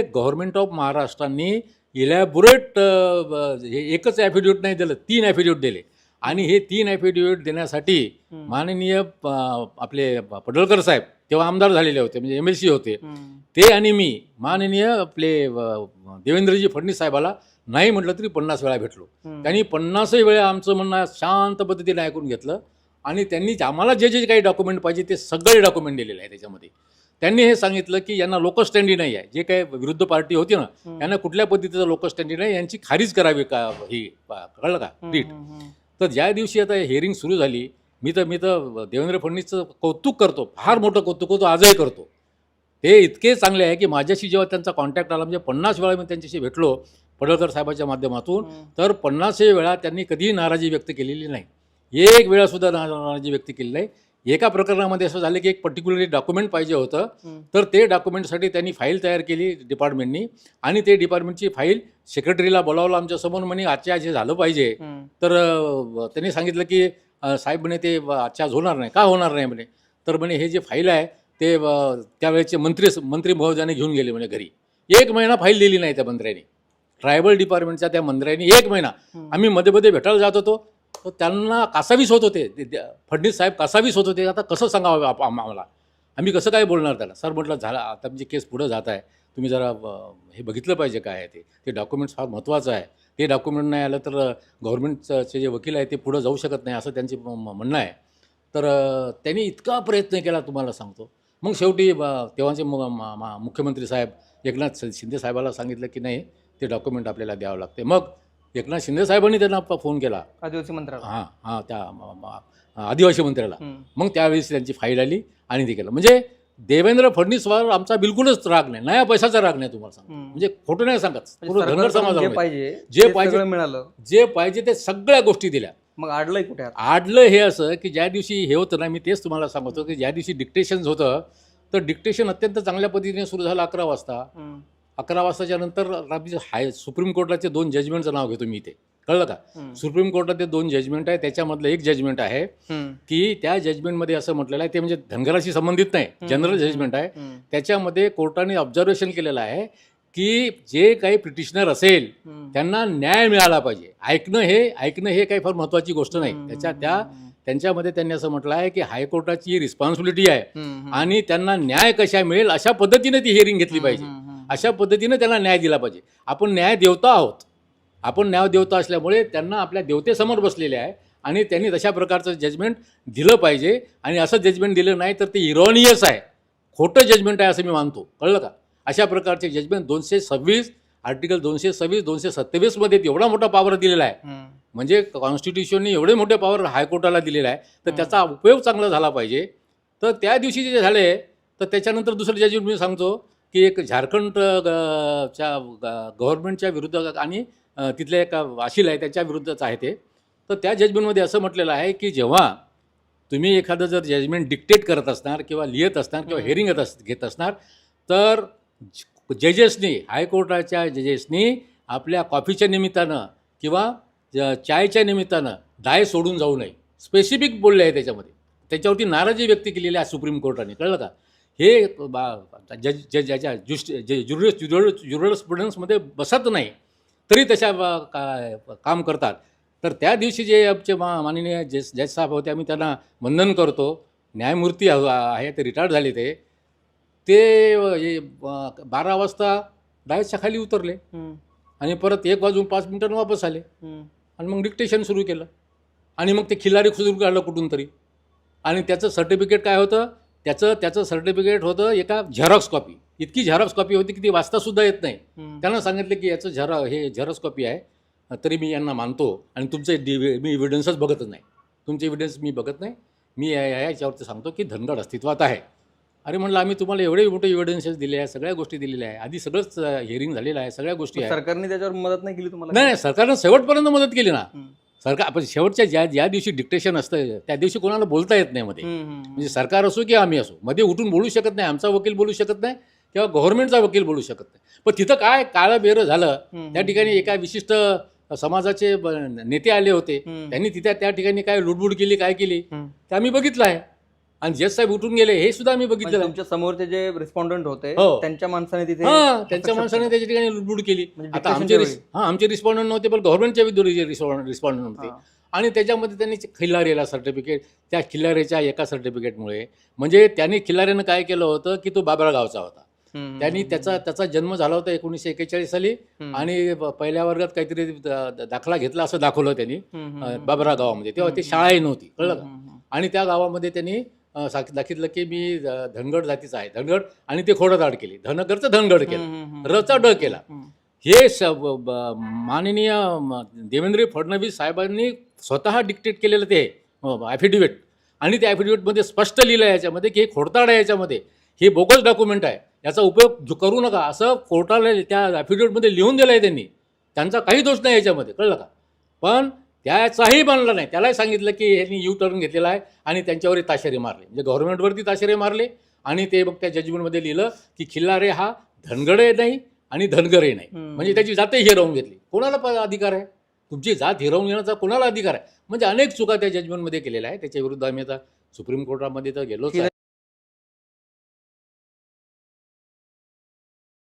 Government of महाराष्ट्रांनी elaborate हे एकच affidavit नाही दिलं तीन ॲफिडेविट दिले आणि हे तीन ॲफिडेविट देण्यासाठी. माननीय आपले पडळकर साहेब तेव्हा आमदार झालेले होते म्हणजे एम एल सी होते. ते आणि मी माननीय आपले देवेंद्रजी फडणवीस साहेबाला नाही म्हटलं तरी पन्नास वेळा भेटलो. त्यांनी पन्नासही वेळा आमचं म्हणणं शांत पद्धतीने ऐकून घेतलं आणि त्यांनी आम्हाला जे जे काही डॉक्युमेंट पाहिजे ते सगळे डॉक्युमेंट दिलेले आहे त्याच्यामध्ये त्यांनी हे सांगितलं की यांना लोक स्टँडी नाही आहे. जे काही विरुद्ध पार्टी होती ना. यांना कुठल्या पद्धतीचं लोक स्टँडी नाही यांची खारीज करावी का ही? कळलं का? रीट. तर ज्या दिवशी आता हिअरिंग सुरू झाली मी तर मी तर देवेंद्र फडणवीसचं कौतुक करतो फार मोठं कौतुक करतो आजही करतो. ते इतके चांगले आहे की माझ्याशी जेव्हा त्यांचा कॉन्टॅक्ट आला म्हणजे पन्नास वेळा मी त्यांच्याशी भेटलो पडळकर साहेबाच्या माध्यमातून. तर पन्नासही वेळा त्यांनी कधीही नाराजी व्यक्त केलेली नाही. एक वेळासुद्धा नाराजी व्यक्त केली नाही. एका प्रकरणामध्ये असं झालं की एक पर्टिक्युलरली डॉक्युमेंट पाहिजे होतं. तर ते डॉक्युमेंटसाठी त्यांनी फाईल तयार केली डिपार्टमेंटनी आणि ते डिपार्टमेंटची फाईल सेक्रेटरीला बोलावलं आमच्यासमोर म्हणे आजच्या आज हे झालं पाहिजे. तर त्यांनी सांगितलं की साहेब म्हणे ते आजच्या आज होणार नाही. का होणार नाही? म्हणे. तर म्हणे हे जे फाईल आहे ते त्यावेळेचे मंत्री मंत्री महोदयाने घेऊन गेले म्हणे घरी. एक महिना फाईल दिली नाही त्या मंत्र्यांनी. ट्रायबल डिपार्टमेंटच्या त्या मंत्र्यांनी एक महिना. आम्ही मध्ये मध्ये भेटायला जात होतो. तर त्यांना कासावीस होत होते. ते- फडणवीस साहेब कासावीस होत होते आता कसं सांगावं आप- आम्हाला? आम्ही कसं काय बोलणार त्याला? सर म्हटलं झालं आता म्हणजे केस पुढं जात आहे तुम्ही जरा हे बघितलं पाहिजे काय आहे ते. ते डॉक्युमेंट्स फार महत्त्वाचं आहे. ते डॉक्युमेंट नाही आलं तर गव्हर्नमेंटचे जे वकील आहे ते पुढं जाऊ शकत नाही असं त्यांची म्हणणं आहे. तर त्यांनी इतका प्रयत्न केला तुम्हाला सांगतो. मग शेवटी तेव्हाचे मु- मा- मुख्यमंत्री साहेब एकनाथ शिंदे साहेबाला सांगितलं की नाही ते डॉक्युमेंट आपल्याला द्यावं लागते. मग एकनाथ शिंदे साहेबांनी त्यांना प- फोन केला. आदिवासी मंत्रालय हां हां त्या म- म- आदिवासी मंत्र्याला. हम्म. मग त्यावेळेस त्यांची फाईल आली आणि ते केलं. म्हणजे देवेंद्र फडणवीसवर आमचा बिलकुलच राग नाही. नया पैशाचा राग नाही तुम्हाला हम्म. म्हणजे खोटं नाही सांगत. म्हणजे धनगर सरकारकडून जे समाजाला पाहिजे जे ते पाहिजे- सगळं मिळालं. जे पाहिजे ते सगळ्या गोष्टी दिल्या. मग आडलंय कुठे आता? आडलं हे असं की ज्या दिवशी हे होतं ना मी तेच तुम्हाला सांगतो की ज्या दिवशी डिक्टेशन होतं तर डिक्टेशन अत्यंत चांगल्या पद्धतीने सुरू झालं अकरा वाजता. हम्म. अकरा वाजताच्या नंतर आपली हाय सुप्रीम कोर्टाचे दोन जजमेंटचं नाव घेतो मी इथे कळलं का. सुप्रीम कोर्टाचे दोन जजमेंट आहे त्याच्यामधलं एक जजमेंट आहे. की त्या जजमेंटमध्ये असं म्हटलेलं आहे ते म्हणजे धनगराशी संबंधित नाही जनरल. जजमेंट आहे. त्याच्यामध्ये कोर्टाने ऑब्झर्वेशन केलेलं आहे की जे काही पिटिशनर असेल. त्यांना न्याय मिळाला पाहिजे ऐकणं हे ऐकणं हे काही फार महत्त्वाची गोष्ट नाही. त्याच्या त्या त्यांच्यामध्ये त्यांनी असं म्हटलं आहे की हायकोर्टाची रिस्पॉन्सिबिलिटी आहे. आणि त्यांना न्याय कशा मिळेल अशा पद्धतीने ती हिअरिंग घेतली पाहिजे. अशा पद्धतीने त्यांना न्याय दिला पाहिजे. आपण न्याय देवता आहोत. आपण न्याय देवता असल्यामुळे त्यांना आपल्या देवतेसमोर बसलेले आहे आणि त्यांनी तशा प्रकारचं जजमेंट दिलं पाहिजे आणि असं जजमेंट दिलं नाही तर ते इरॉनियस आहे. खोटं जजमेंट आहे असं मी मानतो. कळलं का? अशा प्रकारचे जजमेंट दोनशे सव्वीस आर्टिकल दोनशे सव्वीस दोनशे सत्तावीसमध्ये एवढा मोठा पॉवर दिलेला आहे. म्हणजे कॉन्स्टिट्यूशनने एवढे मोठे पॉवर हायकोर्टाला दिलेला आहे. तर. त्याचा उपयोग चांगला झाला पाहिजे. तर त्या दिवशी जे झाले तर त्याच्यानंतर दुसरं जजमेंट मी सांगतो. की एक झारखंड अ, च्या गव्हर्नमेंटच्या विरुद्ध आणि अ, तिथल्या एका वाशील आहे त्याच्या विरुद्धच आहे ते. तर त्या जजमेंटमध्ये असं म्हटलेलं आहे की जेव्हा तुम्ही एखादं जर जजमेंट डिक्टेट करत असणार किंवा लिहित असणार किंवा हम्म. हेअरिंग घेत असणार तर जजेसनी हायकोर्टाच्या जजेसनी आपल्या कॉफीच्या निमित्तानं किंवा ज- चायच्या निमित्तानं दाय सोडून जाऊ नये. स्पेसिफिक बोलले आहे त्याच्यामध्ये. त्याच्यावरती नाराजी व्यक्त केलेली आहे सुप्रीम कोर्टाने. कळलं का? हे बा- जज जज ज्याच्या जुस्ट ज्युरल स्टुडंट्समध्ये बसत नाही तरी तशा का- काम करतात. तर त्या दिवशी जे आमचे मा माननीय जज जज साहेब होते आम्ही त्यांना वंदन करतो. न्यायमूर्ती आहे ते रिटायर्ड झाले ते. ते हे बारा वाजता डायसच्या खाली उतरले. आणि परत एक वाजून पाच मिनिटांनी वापस आले. आणि मग डिक्टेशन सुरू केलं. आणि मग ते खिलारी खुजून काढलं कुठून तरी. आणि त्याचं सर्टिफिकेट काय होतं? त्याचं त्याचं सर्टिफिकेट होतं एका झेरॉक्स कॉपी इतकी झेरॉक्स कॉपी होती की ती वाचतासुद्धा येत नाही. त्यांना सांगितलं की याचं झेरॉ हे झेरॉक्स कॉपी आहे. तरी मी यांना मानतो आणि तुमचे डि मी इव्हिडन्सच बघतच नाही. तुमचे इव्हिडन्स मी बघत नाही. मी या याच्यावरती सांगतो की धनगड अस्तित्वात आहे. अरे म्हणलं आम्ही तुम्हाला एवढे मोठे इव्हिडन्सेस दिले आहे सगळ्या गोष्टी दिलेल्या आहे. आधी सगळंच हिअरिंग झालेलं आहे सगळ्या गोष्टी सरकारने त्याच्यावर मदत नाही केली तुम्हाला? नाही नाही सरकारनं शेवटपर्यंत मदत केली ना. सरकार आपण शेवटच्या ज्या ज्या दिवशी डिक्टेशन असतं त्या दिवशी कोणाला बोलता येत नाही मध्ये. म्हणजे सरकार असो किंवा आम्ही असो मध्ये उठून बोलू शकत नाही आमचा वकील बोलू शकत नाही किंवा गव्हर्नमेंटचा वकील बोलू शकत नाही पण तिथं काय काळं बेरं झालं. त्या ठिकाणी एका विशिष्ट समाजाचे नेते आले होते. त्यांनी तिथे त्या ठिकाणी काय लुडबुड केली काय केली. ते आम्ही बघितलं आहे आणि जज साहेब उठून गेले हे सुद्धा आम्ही बघितलं तुमच्या समोरचे जे रिस्पॉन्डंट होते हो. त्यांच्या माणसाने तिथे हा त्यांच्या माणसाने. त्याच्या ठिकाणी लुडबुड केली. म्हणजे आता आमचे च्या रिस- हा आमचे रिस्पॉन्डंट नव्हते पण गव्हर्नमेंटच्या विरुद्ध रिस्पॉन्डंट होते हा. आणि त्याच्यामध्ये त्यांनी खिल्लारेला सर्टिफिकेट त्या खिल्लारेच्या एका सर्टिफिकेटमुळे म्हणजे त्यांनी खिल्लारेनं काय केलं होतं की तो बाबरा गावचा होता. हम्म, त्यांनी त्याचा त्याचा जन्म झाला होता एकोणीसशे एक्केचाळीस साली. हम्म, आणि पहिल्या वर्गात काहीतरी द- दाखला घेतला असं दाखवलं त्यांनी हम्म, हम्म, अं, बाबरा गावामध्ये. तेव्हा ते शाळाही नव्हती कळलं का? हम्म, हम्म, आणि त्या गावामध्ये त्यांनी साक- दाखितलं की मी धनगड जातीचा आहे. धनगड आणि ते खोडदाड केली. धनगरचं धनगड केलं. रचा ड केला. हे स- माननीय देवेंद्र फडणवीस साहेबांनी स्वतः डिक्टेट केलेलं ते ॲफिडेविट आणि त्या ॲफिडेविटमध्ये स्पष्ट लिहिलं आहे याच्यामध्ये की हे खोडताड आहे याच्यामध्ये. हे बोगस डॉक्युमेंट आहे. याचा उपयोग करू नका. असं कोर्टाला त्या ॲफिडेविटमध्ये लिहून दिलं आहे त्यांनी. त्यांचा काही दोष नाही याच्यामध्ये. कळलं का? पण त्याचाही बनला नाही. त्यालाही सांगितलं की यांनी यू टर्न घेतलेला आहे आणि त्यांच्यावरही ताशेरे मारले. म्हणजे गव्हर्नमेंटवरती ताशेरे मारले आणि ते मग त्या जजमेंटमध्ये लिहिलं की खिल्लारे हा धनगडे नाही आणि धनगरही नाही. म्हणजे त्याची जातही हिरावून घेतली. कोणाला अधिकार आहे? तुमची जात हिरावून घेण्याचा कोणाला अधिकार आहे? म्हणजे अनेक चुका त्या जजमेंटमध्ये केलेल्या आहे त्याच्या विरुद्ध आम्ही आता सुप्रीम कोर्टामध्ये तर गेलोच